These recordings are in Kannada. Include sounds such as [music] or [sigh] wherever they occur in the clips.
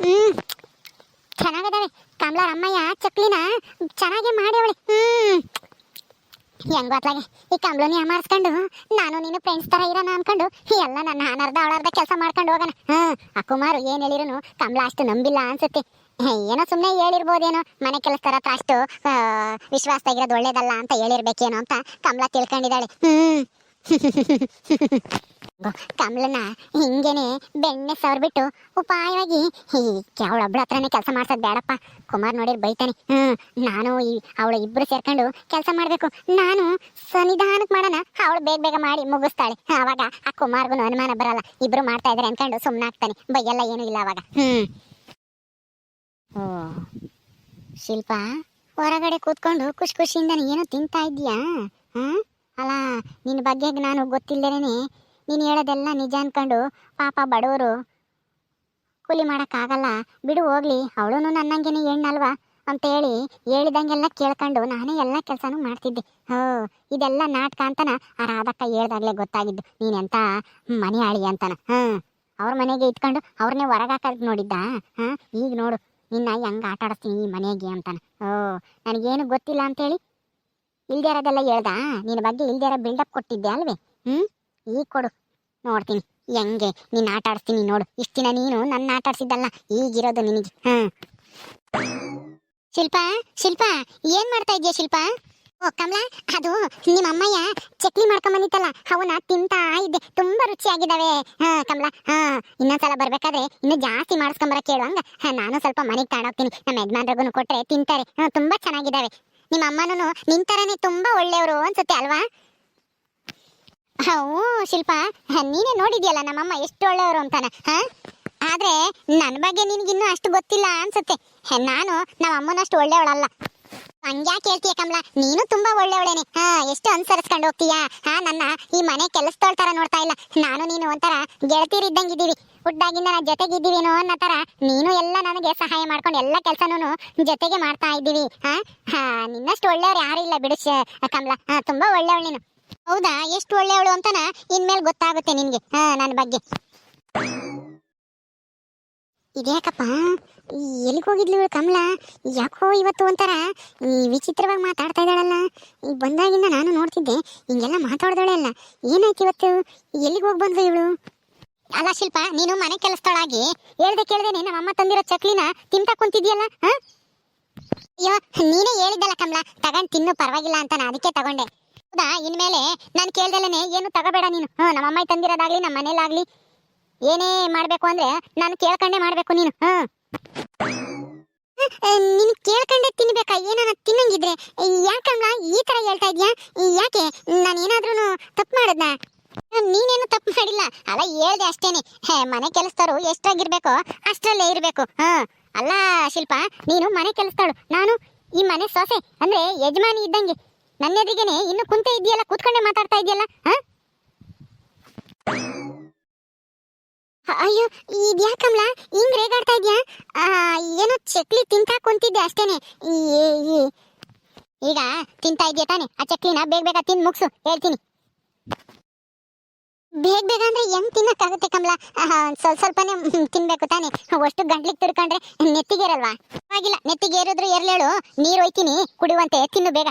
ಹ್ಮ್. ಚೆನ್ನಾಗದಾವೆ ಕಮಲ ಅಮ್ಮಯ್ಯ ಚಕ್ಲಿನ ಚೆನ್ನಾಗಿ ಮಾಡ್ಯವಳೆ. ಹ್ಮ್. ಹೆಂಗ್ ಗೊತ್ತಾಗೆ? ಈ ಕಮಲನಿ ಅಮಾರ್ಸ್ಕೊಂಡು ನಾನು ನೀನು ಫ್ರೆಂಡ್ಸ್ ತರ ಇರೋಣ ಅನ್ಕೊಂಡು ಎಲ್ಲ ನನ್ನ ಅನರ್ಧ ಅವಳರ್ಧ ಕೆಲಸ ಮಾಡ್ಕೊಂಡು ಹೋಗೋಣ. ಹ್ಮ್. ಆ ಕುಮಾರ್ ಏನ್ ಹೇಳಿರುನು ಕಮಲ ಅಷ್ಟು ನಂಬಿಲ್ಲ ಅನ್ಸುತ್ತೆ. ಏನೋ ಸುಮ್ಮನೆ ಹೇಳಿರ್ಬೋದೇನೋ ಮನೆ ಕೆಲಸ ಥರ ಅಷ್ಟು ಆ, ವಿಶ್ವಾಸದಾಗಿರೋದು ಒಳ್ಳೇದಲ್ಲ ಅಂತ ಹೇಳಿರ್ಬೇಕೇನೋ ಅಂತ ಕಮಲಾ ತಿಳ್ಕೊಂಡಿದ್ದಾಳೆ. ಹ್ಮ್. [laughs] ಕಮಲನ ಹಿಂಗೇನೆ ಬೆಣ್ಣೆ ಸವರ್ಬಿಟ್ಟು ಉಪಾಯವಾಗಿ ಅವಳ ಒಬ್ಳ ಹತ್ರನೇ ಕೆಲಸ ಮಾಡ್ಸೋದು ಬೇಡಪ್ಪ ಕುಮಾರ್ ನೋಡಿರ್ ಬೈತಾನೆ, ಹ್ಮ್, ನಾನು ಈ ಅವಳ ಇಬ್ರು ಸೇರ್ಕೊಂಡು ಕೆಲಸ ಮಾಡ್ಬೇಕು. ನಾನು ಸನ್ನಿಧಾನಕ್ಕೆ ಮಾಡೋಣ, ಅವಳು ಬೇಗ ಬೇಗ ಮಾಡಿ ಮುಗಿಸ್ತಾಳೆ. ಅವಾಗ ಆ ಕುಮಾರ್ಗೂ ಅನುಮಾನ ಬರಲ್ಲ. ಇಬ್ರು ಮಾಡ್ತಾ ಇದಾರೆ ಅನ್ಕೊಂಡು ಸುಮ್ಮನಾಗ್ತಾನೆ ಬೈಯೆಲ್ಲ ಏನೂ ಇಲ್ಲ ಅವಾಗ ಹ್ಮ್. ಓ, ಶಿಲ್ಪ, ಹೊರಗಡೆ ಕೂತ್ಕೊಂಡು ಖುಷಿ ಖುಷಿಯಿಂದ ಏನೋ ತಿಂತಾ ಇದೀಯಾ ಹ್ಮ್? ಅಲ್ಲ ನಿನ್ನ ಬಗ್ಗೆ ನಾನು ಗೊತ್ತಿಲ್ಲದೇನೆ ನೀನು ಹೇಳೋದೆಲ್ಲ ನಿಜ ಅನ್ಕೊಂಡು ಪಾಪ ಬಡವರು ಕೂಲಿ ಮಾಡೋಕ್ಕಾಗಲ್ಲ. ಬಿಡು, ಹೋಗ್ಲಿ. ಅವಳು ನನ್ನಂಗೇನೆ ಹೆಣ್ಣಲ್ವಾ? ಅಂತ ಹೇಳಿ ಹೇಳಿದಂಗೆಲ್ಲ ಕೇಳ್ಕೊಂಡು ನಾನೇ ಎಲ್ಲ ಕೆಲಸನೂ ಮಾಡ್ತಿದ್ದೆ. ಹೋ, ಇದೆಲ್ಲ ನಾಟಕ ಅಂತನ ಆ ರಾಧಕ್ಕ ಹೇಳ್ದಾಗ್ಲೇ ಗೊತ್ತಾಗಿದ್ದು. ನೀನೆಂತ ಮನೆ ಆಳಿ ಅಂತನ? ಹಾಂ, ಅವ್ರ ಮನೆಗೆ ಇಟ್ಕೊಂಡು ಅವ್ರನ್ನೇ ಹೊರಗಾಕದ್ ನೋಡಿದ್ದ? ಹಾಂ, ಈಗ ನೋಡು, ನಿನ್ನ ಹೆಂಗೆ ಆಟ ಆಡಿಸ್ತೀನಿ ಈ ಮನೆಗೆ ಅಂತಾನ. ಓ ನನಗೇನು ಗೊತ್ತಿಲ್ಲ ಅಂತೇಳಿ ಇಲ್ದೇ ಇರೋದೆಲ್ಲ ಹೇಳ್ದ? ನಿನ್ನ ಬಗ್ಗೆ ಇಲ್ದೇ ಇರೋ ಬಿಲ್ಡಪ್ ಕೊಟ್ಟಿದ್ದೆ ಅಲ್ವೇ? ಹ್ಞೂ ಈಗ ಕೊಡು. ನೋಡ್ತೀನಿ. ಹೆಂಗೆ? ನೀನು ಆಟ ಆಡಿಸ್ತೀನಿ ನೋಡು. ಇಷ್ಟು ದಿನ ನೀನು ನನ್ನ ಆಟ ಆಡಿಸಿದ್ದಲ್ಲ ಈಗಿರೋದು ನಿನಗೆ. ಹಾ. ಶಿಲ್ಪ ಶಿಲ್ಪ ಏನ್ ಮಾಡ್ತಾ ಇದೆಯಾ ಶಿಲ್ಪ? ಓ ಕಮಲಾ ಅದು ನಿಮ್ಮ ಅಮ್ಮಯ್ಯ ಚಕ್ಲಿ ಮಾಡ್ಕೊಂಬಂದಿತ್ತಲ್ಲ ಅವನ್ನ ತಿಂತಾ ಇದ್ದೆ. ತುಂಬಾ ರುಚಿಯಾಗಿದ್ದಾವೆ. ಹಾ ಕಮಲಾ ಹಾ ಇನ್ನೊಂದ್ಸಲ ಬರ್ಬೇಕಾದ್ರೆ ಇನ್ನು ಜಾಸ್ತಿ ಮಾಡಿಸ್ಕೊಂಬರ ಕೇಳುವಂಗ ನಾನು ಸ್ವಲ್ಪ ಮನೆಗೆ ತಾಣೋಗ್ತೀನಿ. ನಮ್ಮ ಯಜಮಾನ್ರಿಗೂ ಕೊಟ್ರೆ ತಿಂತಾರೆ. ಹಾ, ತುಂಬಾ ಚೆನ್ನಾಗಿದ್ದಾವೆ. ನಿಮ್ಮ ಅಮ್ಮನೂ ನಿಂತರನೇ ತರನೇ ತುಂಬಾ ಒಳ್ಳೆಯವರು ಅನ್ಸುತ್ತೆ ಅಲ್ವಾ? ಹ್ಞೂ, ಶಿಲ್ಪ. ನೀನೇ ನೋಡಿದ್ಯಲ್ಲ ನಮ್ಮಮ್ಮ ಎಷ್ಟು ಒಳ್ಳೆಯವರು ಅಂತಾನ, ಹಾ? ಆದ್ರೆ ನನ್ನ ಬಗ್ಗೆ ನಿನಗಿನ್ನೂ ಅಷ್ಟು ಗೊತ್ತಿಲ್ಲ ಅನ್ಸುತ್ತೆ. ನಾನು ನಮ್ಮ ಅಮ್ಮನಷ್ಟು ಒಳ್ಳೆಯವಳಲ್ಲ. ಹಂಗ್ಯಾಕೆ ಹೇಳ್ತೀಯ ಕಮಲ? ನೀನು ತುಂಬಾ ಒಳ್ಳೆಯವಳೇನೆ. ಹಾ, ಎಷ್ಟು ಅನುಸರಿಸ್ಕೊಂಡು ಹೋಗ್ತೀಯಾ? ಹಾ, ನನ್ನ ಈ ಮನೆ ಕೆಲಸದೋಳ್ ತರ ನೋಡ್ತಾ ಇಲ್ಲ. ನಾನು ನೀನು ಒಂಥರ ಗೆಳತಿರಿದ್ದಂಗಿದ್ದೀವಿ. ಹುಟ್ಟಾಗಿಂದ ನಾ ಜೊತೆಗಿದ್ದೀವಿನೋ ಅನ್ನೋ ತರ ನೀನು ಎಲ್ಲ ನನಗೆ ಸಹಾಯ ಮಾಡ್ಕೊಂಡು ಎಲ್ಲ ಕೆಲಸನೂ ಜೊತೆಗೆ ಮಾಡ್ತಾ ಇದ್ದೀವಿ. ಹಾ? ಹಾ, ನಿನ್ನಷ್ಟು ಒಳ್ಳೆಯವ್ರು ಯಾರು ಇಲ್ಲ ಬಿಡು ಕಮಲ. ಹಾ, ತುಂಬಾ ಒಳ್ಳೆಯವಳು ನೀನು. ಹೌದಾ? ಎಷ್ಟು ಒಳ್ಳೆಯವಳು ಅಂತನ? ಇನ್ಮೇಲೆ ಗೊತ್ತಾಗುತ್ತೆ ನಿನಗೆ. ಹಾ, ನನ್ನ ಬಗ್ಗೆ. ಇದ್ಯಾಕಪ್ಪ? ಎಲ್ಲಿಗೆ ಹೋಗಿದ್ಲು ಇವಳು ಕಮಲಾ? ಯಾಕೋ ಇವತ್ತು ಒಂಥರ ವಿಚಿತ್ರವಾಗಿ ಮಾತಾಡ್ತಾ ಇದ್ದಾಳಲ್ಲ? ಈ ಬಂದಾಗಿಂದ ನಾನು ನೋಡ್ತಿದ್ದೆ, ಹಿಂಗೆಲ್ಲ ಮಾತಾಡ್ದಾಳೆ ಅಲ್ಲ. ಏನಾಯ್ತು ಇವತ್ತು? ಎಲ್ಲಿಗೆ ಹೋಗಿ ಬಂದ್ಲು ಇವಳು? ಅಲ್ಲ ಶಿಲ್ಪ, ನೀನು ಮನೆ ಕೆಲಸದೊಳಾಗಿ ಹೇಳ್ದೆ ಕೇಳ್ದೇನೆ ನಮ್ಮ ಅಮ್ಮ ತಂದಿರೋ ಚಕ್ಲಿನ ತಿಂತಾ ಕುಂತಿದ್ಯಲ್ಲ ಅಯ್ಯೋ, ನೀನೇ ಹೇಳಿದ್ದಲ್ಲ ಕಮಲಾ, ತಗೊಂಡು ತಿನ್ನು, ಪರವಾಗಿಲ್ಲ ಅಂತ ನಾ ಅದಕ್ಕೆ ತಗೊಂಡೆ. ಹೌದಾ? ಇನ್ಮೇಲೆ ನಾನು ಕೇಳ್ದಲ್ಲೇ ಏನು ತಗೋಬೇಡ ನೀನು. ಹಾಂ ನಮ್ಮ ಅಮ್ಮ ತಂದಿರೋದಾಗ್ಲಿ ನಮ್ಮ ಮನೇಲಾಗ್ಲಿ ಏನೇ ಮಾಡ್ಬೇಕು ಅಂದ್ರೆ ನಾನು ಕೇಳ್ಕೊಂಡೆ ಮಾಡ್ಬೇಕು ನೀನು. ಹ್ಮ್ ನೀನು ಕೇಳ್ಕೊಂಡೆ ತಿನ್ಬೇಕಾ? ಏನಾನ ತಿನ್ನಂಗಿದ್ರೆ? ಯಾಕಂಗ ಈ ತರ ಹೇಳ್ತಾ ಇದ್ಯಾ? ಯಾಕೆ? ನಾನು ಏನಾದ್ರೂ ತಪ್ಪು ಮಾಡದ್ನ? ನೀನೇನು ತಪ್ಪು ಮಾಡಿಲ್ಲ. ಅಲ್ಲ ಹೇಳ್ದೆ ಅಷ್ಟೇನೆ. ಹೇ, ಮನೆ ಕೆಲಸದವರು ಎಷ್ಟಾಗಿರ್ಬೇಕು ಅಷ್ಟರಲ್ಲೇ ಇರಬೇಕು. ಹಾ. ಅಲ್ಲ ಶಿಲ್ಪ ನೀನು ಮನೆ ಕೆಲಸದವಳು. ನಾನು ಈ ಮನೆ ಸೊಸೆ ಅಂದ್ರೆ ಯಜಮಾನಿ ಇದ್ದಂಗೆ. ನನ್ನ ಎದುರಿಗೇನೆ ಇನ್ನು ಕುಂತೆ ಇದೆಯಲ್ಲ ಕೂತ್ಕೊಂಡೆ ಮಾತಾಡ್ತಾ ಇದೆಯಲ್ಲ ಅಯ್ಯೋ ಇದ್ಯಾಕಮ್ಲ ಹಿಂಗ್ ರೇಗಾಡ್ತಾ ಇದ್ಯಾ? ಏನೋ ಚಕ್ಲಿ ತಿಂತಾ ಕುಂತಿದ್ದೆ ಅಷ್ಟೇನೆ. ಈಗ ತಿಂತಾ ಇದೆಯಾ ತಾನೆ, ಆ ಚಕ್ಲಿನ ಬೇಗ ಬೇಗ ತಿಂದು ಮುಗ್ಸು, ಹೇಳ್ತೀನಿ. ಬೇಗ ಬೇಗ ಅಂದ್ರೆ ಹೆಂಗ್ ತಿನ್ನಕ್ಕಾಗುತ್ತೆ ಕಮಲ? ಸ್ವಲ್ಪ ಸ್ವಲ್ಪನೇ ತಿನ್ಬೇಕು ತಾನೆ. ಅಷ್ಟು ಗಂಟ್ಲಿಗೆ ತಿರ್ಕೊಂಡ್ರೆ ನೆತ್ತಿಗೆ ಇರಲ್ವಾ ಆಗಿಲ್ಲ ನೆತ್ತಿಗೆ ಏರಿದ್ರು ಏರ್ಲೇಳು, ನೀರು ಒಯ್ತೀನಿ, ಕುಡಿಯುವಂತೆ, ತಿನ್ನು ಬೇಗ.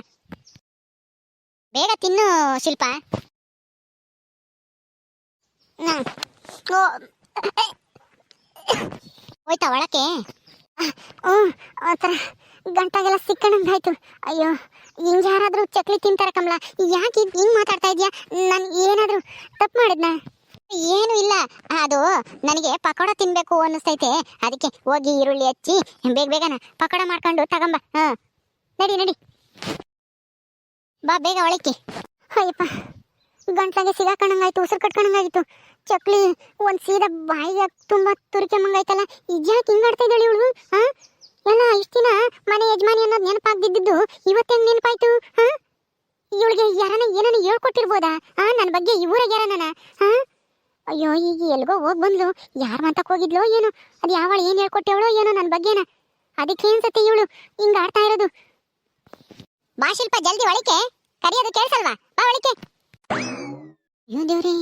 ಬೇಗ ತಿನ್ನು ಶಿಲ್ಪ. ಹೋಯ್ತಾ ಒಳಕ್ಕೆ? ಹ್ಞೂ ಒಂಥರ ಗಂಟಾಗೆಲ್ಲ ಸಿಕ್ಕಣಂಗಾಯ್ತು ಅಯ್ಯೋ ಹಿಂಗೆ ಯಾರಾದರೂ ಚಕ್ಲಿ ತಿಂತಾರ ಕಮಲ? ಯಾಕೆ ಹಿಂಗ್ ಮಾತಾಡ್ತಾ ಇದೀಯಾ? ನಾನು ಏನಾದರೂ ತಪ್ಪು ಮಾಡಿದ್ನಾ? ಏನು ಇಲ್ಲ. ಅದು ನನಗೆ ಪಕೋಡ ತಿನ್ಬೇಕು ಅನ್ನಿಸ್ತೈತೆ. ಅದಕ್ಕೆ ಹೋಗಿ ಈರುಳ್ಳಿ ಹಚ್ಚಿ ಬೇಗ ಬೇಗನ ಪಕೋಡ ಮಾಡ್ಕೊಂಡು ತಗೊಂಬ. ಹಾಂ ನಡಿ ನಡಿ. ಬಾ, ಬೇಗ ಒಳಕ್ಕೆ. ಅಯ್ಯಪ್ಪ, ಗಂಟ್ಲಾಗೆ ಸಿಗಾಕಣಂಗಾಯ್ತು, ಉಸಿರು ಕಟ್ಕಣಂಗಾಯ್ತು. ಚಕ್ಲಿ, ಒಂದ್ ಸೀದಾ ಬಾಯಿಗೆ ತುಂಬಾ ತುರಿಕೆಂಬಂಗಾಯ್ತಲ್ಲ ಇದ್ಯಾಕೆ ಹಿಂಗಾಡ್ತಾ ಇದ್ದಾಳೆ ಇವಳು, ಹಾ? ಎಲ್ಲ ಇಷ್ಟ ದಿನ ಮನೆ ಯಜಮಾನಿ ಅನ್ನೋದು ನೆನಪಾಗ್ದಿದ್ದು ಇವತ್ತು ಹೆಂಗ್ ನೆನಪಾಯ್ತು, ಹಾ? ಇವಳಿಗೆ ಯಾರನ್ನ ಏನನ್ನ ಹೇಳ್ಕೊಟ್ಟಿರ್ಬೋದಾ ಹಾ ನನ್ನ ಬಗ್ಗೆ ಇವರಿಗೆ ಯಾರನ್ನ ಹಾ? ಅಯ್ಯೋ, ಈಗ ಎಲ್ಗೋ ಹೋಗ್ ಬಂದ್ಲು, ಯಾರ ಮಾತಾಕ್ ಹೋಗಿದ್ಲೋ ಏನೋ, ಅದು ಯಾವಳು ಏನ್ ಹೇಳ್ಕೊಟ್ಟೇವಳೋ ಏನೋ ನನ್ನ ಬಗ್ಗೆನ. ಅದಕ್ಕೆ ಅನ್ಸತ್ತೆ ಇವಳು ಹಿಂಗ ಆಡ್ತಾ ಇರೋದು. ಬಾ ಶಿಲ್ಪ ಜಲ್ದಿ ಒಳಕ್ಕೆ ಕರಿಯೋದು ಕೇಳಿಸಲ್ವಾ? ಬಾ ಒಳಕ್ಕೆ ಅಯ್ಯೋ ದೇವ್ರಿ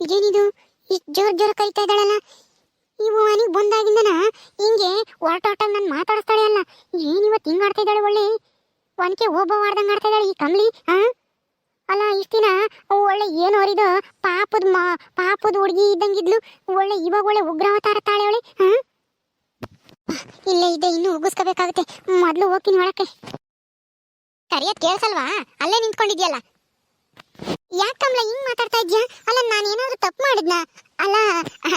ಇದೇನಿದು ಇಷ್ಟು ಜೋರ್ ಜೋರ್ ಕರಿತಾ ಇದ್ದಾಳಲ್ಲ. ಇವು ಮನೆಗೆ ಬಂದಾಗಿಂದನ ಹಿಂಗೆ ಹೊರಟೋಟಾಗ ನಾನು ಮಾತಾಡಿಸ್ತಾಳೆ ಅಲ್ಲ. ಏನಿವತ್ತು ಹಿಂಗೆ ಆಡ್ತಾ ಇದ್ದಾಳೆ ಒಳ್ಳೆ? ಒನಕೆ ಒಬ್ಬ ಆಡ್ದಂಗೆ ಆಡ್ತಾ ಇದ್ದಾಳೆ ಈ ಕಮ್ಲಿ ಹಾ ಅಲ್ಲ, ಇಷ್ಟ ದಿನ ಒಳ್ಳೆ ಏನು ಅವರಿದು ಪಾಪದ ಮಾ, ಪಾಪದ ಹುಡುಗಿ ಇದ್ದಂಗಿದ್ಲು. ಒಳ್ಳೆ ಇವಾಗ ಒಳ್ಳೆ ಉಗ್ರಾವತಾರ ತಾಳೆ ಅವಳೆ ಹಾ ಇಲ್ಲೇ ಇದ್ದೆ ಇನ್ನೂ ಉಗಿಸ್ಕೋಬೇಕಾಗುತ್ತೆ ಮೊದಲು ಹೋಗ್ತೀನಿ ಒಳಕ್ಕೆ. ಕರಿಯತ್ ಕೇಳ್ಸಲ್ವಾ? ಅಲ್ಲೇ ನಿಂತ್ಕೊಂಡಿದ್ಯಲ್ಲ. ಕಮಲ ಹಿಂಗ್ ಮಾತಾಡ್ತಾ ಇದ್ಯಾ? ಅಲ್ಲ ನಾನು ಏನಾದ್ರು ತಪ್ಪು ಮಾಡಿದ್ನಾ? ಅಲ್ಲ,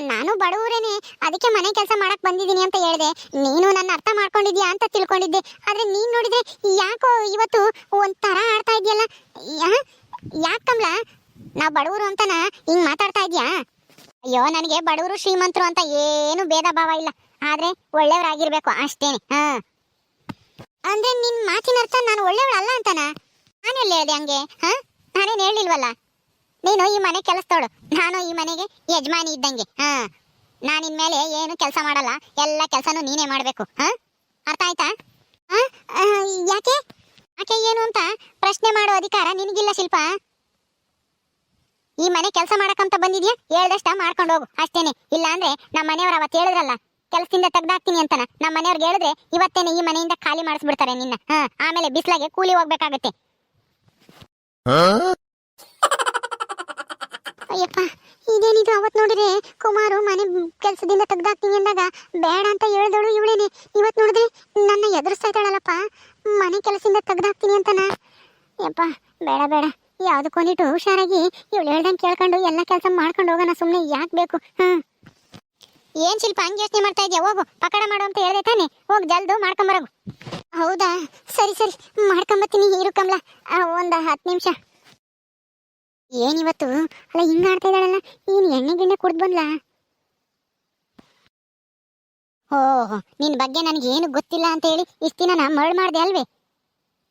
ನಾನು ಬಡವರೇನೆ, ಅದಕ್ಕೆ ಮನೆ ಕೆಲಸ ಮಾಡಕ್ ಬಂದಿದ್ದೀನಿ ಅಂತ ಹೇಳಿದೆ. ನೀನು ನನ್ನ ಅರ್ಥ ಮಾಡ್ಕೊಂಡಿದ್ಯಾ ಅಂತ ತಿಳ್ಕೊಂಡಿದ್ದೆ. ಆದ್ರೆ ನೀನ್ ನೋಡಿದ್ರೆ ಯಾಕೋ ಇವತ್ತು ಒಂಥರ ಆಡ್ತಾ ಇದೆಯಲ್ಲ? ಕಮಲ? ನಾ ಬಡವರು ಅಂತನ ಹಿಂಗ್ ಮಾತಾಡ್ತಾ ಇದ್ಯಾ? ಅಯ್ಯೋ, ನನಗೆ ಬಡವರು ಶ್ರೀಮಂತರು ಅಂತ ಏನು ಭೇದ ಭಾವ ಇಲ್ಲ. ಆದ್ರೆ ಒಳ್ಳೆಯವರಾಗಿರ್ಬೇಕು, ಅಷ್ಟೇನೆ. ಹಾ. ಅಂದ್ರೆ ನಿನ್ ಮಾತಿನ ಅರ್ಥ ನಾನು ಒಳ್ಳೆಯವಳಲ್ಲ ಅಂತನಾ? ನಾನೆಲ್ಲ ಹೇಳಿದೆ ಹಂಗೆ, ಹಾ? ನಾನೇನು ಹೇಳಿಲ್ವಲ್ಲ ನೀನು ಈ ಮನೆ ಕೆಲಸದೋಳು ನಾನು ಈ ಮನೆಗೆ ಯಜಮಾನಿ ಇದ್ದಂಗೆ, ಹಾ? ನಾನಿನ್ ಮೇಲೆ ಏನು ಕೆಲಸ ಮಾಡಲ್ಲ. ಎಲ್ಲ ಕೆಲಸನೂ ನೀನೇ ಮಾಡಬೇಕು, ಹಾ? ಅರ್ಥ ಆಯ್ತಾ? ಹಾ? ಯಾಕೆ? ಯಾಕೆ ಏನು ಅಂತ ಪ್ರಶ್ನೆ ಮಾಡೋ ಅಧಿಕಾರ ನಿನಗಿಲ್ಲ ಶಿಲ್ಪ? ಈ ಮನೆ ಕೆಲಸ ಮಾಡಕ್ಕಂತ ಬಂದಿದ್ಯಾ? ಹೇಳ್ದಷ್ಟ ಮಾಡ್ಕೊಂಡು ಹೋಗು. ಅಷ್ಟೇನೆ. ಇಲ್ಲ ಅಂದ್ರೆ ನಮ್ಮ ಮನೆಯವ್ರು ಅವತ್ತು ಹೇಳಿದ್ರಲ್ಲ ಕೆಲಸದಿಂದ ತೆಗ್ದಾಕ್ತೀನಿ ಅಂತನ. ನಮ್ಮ ಮನೆಯವ್ರಿಗೆ ಹೇಳಿದ್ರೆ ಇವತ್ತೇನೆ ಈ ಮನೆಯಿಂದ ಖಾಲಿ ಮಾಡಿಸ್ಬಿಡ್ತಾರೆ ನಿನ್ನ. ಹಾ ಆಮೇಲೆ ಬಿಸಿಲಾಗೆ ಕೂಲಿ ಹೋಗ್ಬೇಕಾಗತ್ತೆ. ಅಯ್ಯಪ್ಪ ಇದೇನಿದು ಅವತ್ ನೋಡಿದ್ರೆ? ಕುಮಾರು ಮನೆ ಕೆಲಸದಿಂದ ತೆಗ್ದಾಕ್ತೀನಿ ಅಂದಾಗ ಬೇಡ ಅಂತ ಹೇಳ್ದಳು ಇವಳೇನೆ. ಇವತ್ ನೋಡಿದ್ರೆ ನನ್ನ ಎದುರಿಸ್ತಾ ಇದ್ದಾಳಲ್ಲಪ್ಪ. ಮನೆ ಕೆಲಸದಿಂದ ತೆಗ್ದಾಕ್ತೀನಿ ಅಂತನ. ಯಪ್ಪ ಬೇಡ ಬೇಡ. ಯಾವ್ದಕ್ಕೊಂದಿಟ್ಟು ಹುಷಾರಾಗಿ ಇವಳು ಹೇಳ್ದಂಗೆ ಕೇಳ್ಕೊಂಡು ಎಲ್ಲ ಕೆಲಸ ಮಾಡ್ಕೊಂಡು ಹೋಗೋಣ ಸುಮ್ಮನೆ ಯಾಕೆ ಬೇಕು? ಹ್ಮ್ ಏನ್ ಶಿಲ್ಪ, ಹಂಗೆ ಯೋಚನೆ ಮಾಡ್ತಾ ಇದೆಯಾ? ಹೋಗು, ಪಕಡ ಮಾಡು ಅಂತ ಹೇಳ್ದೆ ತಾನೆ. ಹೋಗ್, ಜಲ್ದು ಮಾಡ್ಕೊಂಬರೋಗು ಹೌದಾ? ಸರಿ ಸರಿ, ಮಾಡ್ಕೊಂಬತ್ತೀನಿ, ಇರು ಕಮಲ. ಒಂದು ಹತ್ತು ನಿಮಿಷ. ಏನಿವತ್ತು? ಅಲ್ಲ, ಹಿಂಗ ಆಡ್ತಾ ಇದ್ದಾಳಲ್ಲ, ಏನ್ ಎಣ್ಣೆ ಗಿಣ್ಣೆ ಕುಡ್ದು ಬಂದ್ಲಾ? ಓ ನಿನ್ ಬಗ್ಗೆ ನನಗೆ ಏನು ಗೊತ್ತಿಲ್ಲ ಅಂತ ಹೇಳಿ ಇಷ್ಟ ದಿನ ನಾ ಮರಳು ಮಾಡ್ದೆ ಅಲ್ವೇ?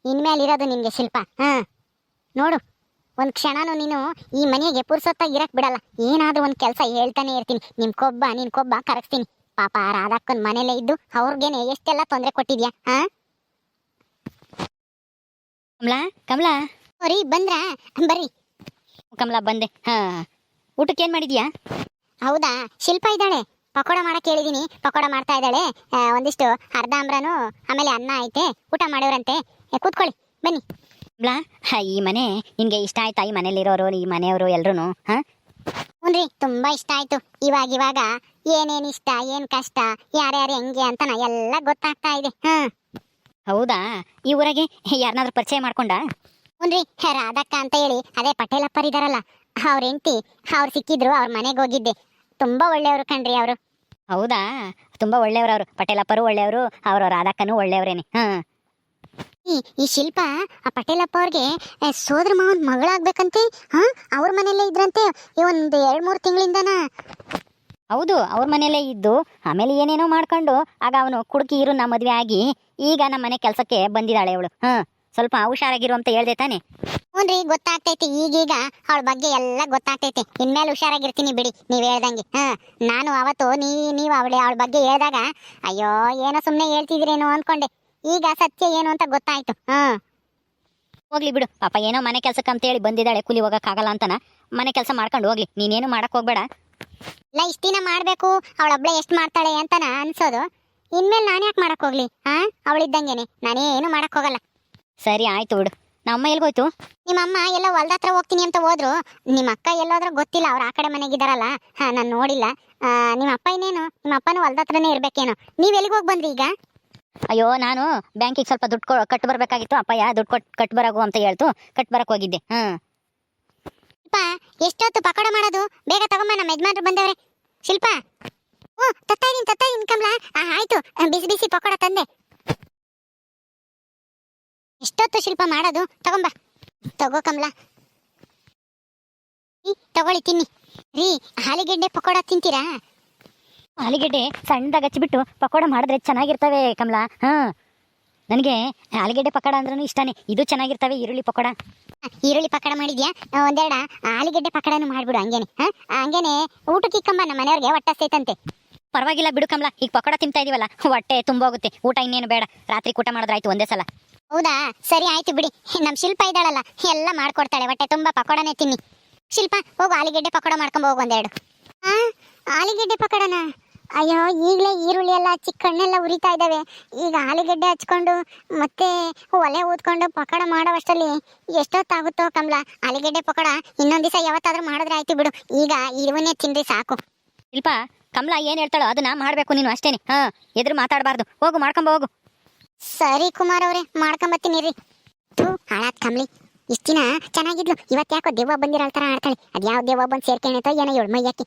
ಇನ್ಮೇಲೆ ಇರೋದು ನಿನ್ಗೆ ಶಿಲ್ಪ, ಹಾ. ನೋಡು ಒಂದ್ ಕ್ಷಣನೂ ನೀನು ಈ ಮನೆಗೆ ಪುರ್ಸೊತ್ತಾಗಿ ಇರಕ್ ಬಿಡಲ್ಲ. ಏನಾದ್ರೂ ಒಂದ್ ಕೆಲಸ ಹೇಳ್ತಾನೆ ಇರ್ತೀನಿ. ನಿಮ್ ಕೊಬ್ಬ ನಿನ್ ಕೊಬ್ಬ ಕರಗಿಸ್ತೀನಿ. ಪಾಪ ರಾಧಾಕ್ಕನ ಮನೇಲೆ ಇದ್ದು ಅವ್ರಿಗೇನೆ ಎಷ್ಟೆಲ್ಲ ತೊಂದರೆ ಕೊಟ್ಟಿದ್ಯಾ ಹಾ ಕಮಲಾ ಕಮಲಾ. ರೀ ಬಂದ್ರ? ಬರ್ರಿ. ಕಮಲಾ ಬಂದೆ. ಹಾ. ಊಟಕ್ಕೆ ಏನ್ ಮಾಡಿದ್ಯಾ? ಹೌದಾ? ಶಿಲ್ಪ ಇದ್ದಾಳೆ. ಪಕೋಡ ಮಾಡಕ್ ಹೇಳಿದೀನಿ. ಪಕೋಡ ಮಾಡ್ತಾ ಇದ್ದಾಳೆ. ಒಂದಿಷ್ಟು ಅರ್ಧ ಅಂಬ್ರನು ಆಮೇಲೆ ಅನ್ನ ಐತೆ. ಊಟ ಮಾಡೋರಂತೆ. ಕೂತ್ಕೊಳ್ಳಿ. ಬನ್ನಿ. ಹಾ, ಈ ಮನೆ ನಿನ್ಗೆ ಇಷ್ಟ ಆಯ್ತಾ? ಈ ಮನೇಲಿರೋರು ಈ ಮನೆಯವರು ಎಲ್ರು ಹಾ? ತುಂಬಾ ಇಷ್ಟ ಆಯ್ತು. ಇವಾಗ ಇವಾಗ ಏನೇನ್ ಇಷ್ಟ ಏನ್ ಕಷ್ಟ ಯಾರ್ಯಾರು ಹೆಂಗೆ ಅಂತ ನಾ ಎಲ್ಲ ಗೊತ್ತಾಗ್ತಾ ಇದೆ. ಹ್ಮ್ ಹೌದಾ? ಈ ಊರಾಗೆ ಯಾರನ್ನಾದ್ರೂ ಪರಿಚಯ ಮಾಡ್ಕೊಂಡ? ಹುನ್ರಿ ರಾಧಕ್ಕ ಅಂತ ಹೇಳಿ ಅದೇ ಪಟೇಲಪ್ಪರ್ ಇದಾರಲ್ಲ ಅವ್ರ ಹೆಂಡತಿ ಅವ್ರು ಸಿಕ್ಕಿದ್ರು ಅವ್ರ ಮನೆಗೆ ಹೋಗಿದ್ದೆ. ತುಂಬಾ ಒಳ್ಳೆಯವರು ಕಣ್ರಿ ಅವರು. ಹೌದಾ? ತುಂಬಾ ಒಳ್ಳೆಯವರು ಅವರು. ಪಟೇಲಪ್ಪರು ಒಳ್ಳೆಯವರು ಅವರ ರಾಧಕ್ಕನು ಒಳ್ಳೆಯವರೇನೆ ಹಾ. ಈ ಶಿಲ್ಪ ಆ ಪಟೇಲಪ್ಪ ಅವ್ರಿಗೆ ಸೋದ್ರ ಮಾವನ್ ಮಗಳಾಗ್ಬೇಕಂತೆ? ಹಾ ಅವ್ರ ಮನೆಯಲ್ಲೇ ಇದ್ರಂತೆ. ಈ ಒಂದ್ ಎರಡ್ ಮೂರ್ ತಿಂಗಳಿಂದನ. ಹೌದು ಅವ್ರ ಮನೆಯಲ್ಲೇ ಇದ್ದು ಆಮೇಲೆ ಏನೇನೋ ಮಾಡ್ಕೊಂಡು ಆಗ ಅವನು ಕುಡುಕಿ ಇರು ನಮ್ಮ ಮದ್ವೆ ಆಗಿ ಈಗ ನಮ್ಮ ಮನೆ ಕೆಲಸಕ್ಕೆ ಬಂದಿದ್ದಾಳೆ ಅವಳು ಹಾ ಸ್ವಲ್ಪ ಹುಷಾರಾಗಿರು ಅಂತ ಹೇಳ್ದೆ ತಾನೆ. ರೀ ಗೊತ್ತಾಗ್ತೈತಿ. ಈಗೀಗ ಅವಳ ಬಗ್ಗೆ ಎಲ್ಲ ಗೊತ್ತಾಗ್ತೈತಿ. ಇನ್ಮೇಲೆ ಹುಷಾರಾಗಿರ್ತೀನಿ ಬಿಡಿ ನೀವ್ ಹೇಳ್ದಂಗೆ. ಹಾ ನಾನು ಅವತ್ತು ನೀ ನೀವು ಅವಳೆ ಅವಳ ಬಗ್ಗೆ ಹೇಳ್ದಾಗ ಅಯ್ಯೋ ಏನೋ ಸುಮ್ಮನೆ ಹೇಳ್ತಿದ್ರೇನೋ ಅನ್ಕೊಂಡೆ. ಈಗ ಸತ್ಯ ಏನು ಅಂತ ಗೊತ್ತಾಯ್ತು. ಹಾ. ಹೋಗ್ಲಿ ಬಿಡು. ಪಾಪ ಏನೋ ಮನೆ ಕೆಲ್ಸಕ್ಕೆ ಅಂತ ಹೇಳಿ ಬಂದಿದ್ದಾಳೆ. ಕೂಲಿ ಹೋಗಕ್ಕಾಗಲ್ಲ ಅಂತನ. ಮನೆ ಕೆಲಸ ಮಾಡ್ಕೊಂಡು ಹೋಗ್ಲಿ. ನೀನೇನು ಮಾಡಕ್ ಹೋಗ್ಬೇಡ. ಇಲ್ಲ ಇಷ್ಟ ದಿನ ಮಾಡ್ಬೇಕು. ಅವಳೊಬ್ಳೆ ಎಷ್ಟು ಮಾಡ್ತಾಳೆ ಅಂತನ ಅನ್ಸೋದು. ಇನ್ಮೇಲೆ ನಾನು ಯಾಕೆ ಮಾಡಕ್ ಹೋಗ್ಲಿ? ಹಾ? ಅವಳಿದ್ದಂಗೆನೆ. ನಾನೇನು ಮಾಡಕ್ ಹೋಗಲ್ಲ. ಸರಿ ಆಯ್ತು ಬಿಡು. ನಮ್ಮ ಎಲ್ಗೋಯ್ತು? ನಿಮ್ಮ ಅಮ್ಮ ಎಲ್ಲ ಹೊಲ್ದ ಹತ್ರ ಹೋಗ್ತೀನಿ ಅಂತ ಹೋದ್ರು. ನಿಮ್ಮ ಅಕ್ಕ ಎಲ್ಲೋದ್ರೂ ಗೊತ್ತಿಲ್ಲ. ಅವ್ರ ಆ ಕಡೆ ಮನೆಗಿದಾರಲ್ಲ ಹಾ ನಾನು ನೋಡಿಲ್ಲ. ನಿಮ್ಮ ಅಪ್ಪ ಇನ್ನೇನು? ನಿಮ್ಮ ಅಪ್ಪನೂ ಹೊಲ್ದ ಹತ್ರನೇ ಇರ್ಬೇಕೇನೋ. ನೀವ್ ಎಲ್ಲಿಗೆ ಹೋಗಿ ಬಂದ್ರಿ ಈಗ? ಅಯ್ಯೋ, ನಾನು ಬ್ಯಾಂಕಿಗೆ ಸ್ವಲ್ಪ ದುಡ್ಡು ಕಟ್ ಬರಬೇಕಾಗಿತ್ತು. ಅಪ್ಪಯ್ಯ, ದುಡ್ಡು ಕೊಟ್ಟು ಕಟ್ ಬರಗು ಅಂತ ಹೇಳ್ತು. ಕಟ್ ಬರಕ್ ಹೋಗಿದ್ದೆ. ಹಾ ಶಿಲ್ಪ, ಎಷ್ಟೊತ್ತು ಪಕೋಡ ಮಾಡೋದು? ಬೇಗ ತಗೊಂಬ, ನಮ್ಮ ಯಜಮಾನ್ರು ಬಂದವ್ರೆ. ಶಿಲ್ಪ. ಓ ತತ್ತಾ ಇದೀನಿ ತತ್ತಾ ಇದೀನಿ ಕಮಲ ಆಯ್ತು ಬಿಸಿ ಬಿಸಿ ಪಕೋಡ ತಂದೆ. ಎಷ್ಟೊತ್ತು ಶಿಲ್ಪ ಮಾಡೋದು? ತಗೊಂಬ. ತಗೋ ಕಮಲ. ತಗೊಳ್ಳಿ, ತಿನ್ನಿ. ರೀ ಆಲಿಗೆಡ್ಡೆ ಪಕೋಡ ತಿಂತೀರಾ? ಆಲೂಗೆಡ್ಡೆ ಸಣ್ಣದಾಗ ಹಚ್ಚಿಬಿಟ್ಟು ಪಕೋಡ ಮಾಡಿದ್ರೆ ಚೆನ್ನಾಗಿರ್ತವೆ ಕಮಲಾ. ಹಾ. ನನಗೆ ಆಲೂಗೆಡ್ಡೆ ಪಕೋಡ ಅಂದ್ರೂ ಇಷ್ಟನೇ. ಇದು ಚೆನ್ನಾಗಿರ್ತವೆ ಈರುಳ್ಳಿ ಪಕೋಡ. ಈರುಳ್ಳಿ ಪಕೋಡ ಮಾಡಿದ್ಯಾ? ಒಂದೆರಡ ಆಲಿಗೆಡ್ಡೆ ಪಕೋಡನು ಮಾಡ್ಬಿಡು ಹಂಗೇನೆ. ಹಾ? ಹಂಗೇನೆ ಊಟಕ್ಕೆ ಇಕ್ಕಂಬ ನಮ್ಮ ಮನೆಯವ್ರಿಗೆ ಹೊಟ್ಟೆ ಸೇತಂತೆ. ಪರವಾಗಿಲ್ಲ ಬಿಡು ಕಮಲಾ ಈಗ ಪಕೋಡ ತಿಂತಾ ಇದೀವಲ್ಲ ಹೊಟ್ಟೆ ತುಂಬೋಗುತ್ತೆ ಊಟ ಇನ್ನೇನು ಬೇಡ. ರಾತ್ರಿ ಊಟ ಮಾಡಿದ್ರಾಯ್ತು ಒಂದೇ ಸಲ. ಹೌದಾ? ಸರಿ ಆಯ್ತು ಬಿಡಿ. ನಮ್ಮ ಶಿಲ್ಪ ಇದ್ದಾಳಲ್ಲ ಎಲ್ಲ ಮಾಡ್ಕೊಡ್ತಾಳೆ. ಹೊಟ್ಟೆ ತುಂಬಾ ಪಕೋಡನೇ ತಿನ್ನಿ. ಶಿಲ್ಪ ಹೋಗು ಆಲೂಗಡ್ಡೆ ಪಕೋಡ ಮಾಡ್ಕೊಂಬ ಹೋಗು ಒಂದೆರಡು. ಆ ಪಕೋಡನಾ ಪಕೋಡನ? ಅಯ್ಯೋ ಈಗಲೇ ಈರುಳ್ಳಿ ಎಲ್ಲ ಹಚ್ಚಿ ಕಣ್ಣೆಲ್ಲ ಉರಿತಾ ಇದ್ದಾವೆ. ಈಗ ಆಲೂಗಡ್ಡೆ ಹಚ್ಕೊಂಡು ಮತ್ತೆ ಒಲೆ ಊದ್ಕೊಂಡು ಪಕೋಡ ಮಾಡೋವಷ್ಟರಲ್ಲಿ ಎಷ್ಟೊತ್ತಾಗುತ್ತೋ ಕಮಲ. ಆಲೂಗಡ್ಡೆ ಪಕೋಡ ಇನ್ನೊಂದು ದಿವಸ ಯಾವತ್ತಾದ್ರೂ ಮಾಡಿದ್ರೆ ಆಯ್ತು ಬಿಡು. ಈಗ ಇವನ್ನೇ ತಿನ್ರಿ ಸಾಕು. ಇಲ್ಪ ಕಮಲ ಏನ್ ಹೇಳ್ತಾಳೋ ಅದನ್ನ ಮಾಡ್ಬೇಕು ನೀನು ಅಷ್ಟೇನೆ. ಹಾ ಎದುರು ಮಾತಾಡಬಾರ್ದು. ಹೋಗು ಮಾಡ್ಕೊಂಬ ಹೋಗು. ಸರಿ ಕುಮಾರ್ ಅವ್ರೆ ಮಾಡ್ಕೊಂಬತ್ತೀನಿ ರೀ. ಥೂ ಹಾಳಾತ್ ಕಮ್ಲಿ. ಇಷ್ಟ ದಿನ ಚೆನ್ನಾಗಿದ್ಲು. ಇವತ್ತು ಯಾಕೋ ದೆವ್ವ ಬಂದಿರೋ ಥರ ಆಡ್ತಾಳೆ. ಅದ್ಯಾವ ದೆವ್ವ ಬಂದು ಸೇರ್ಕೊಂಡೈತೋ ಏನೋ ಇವಳು ಮೈಯಾಕಿ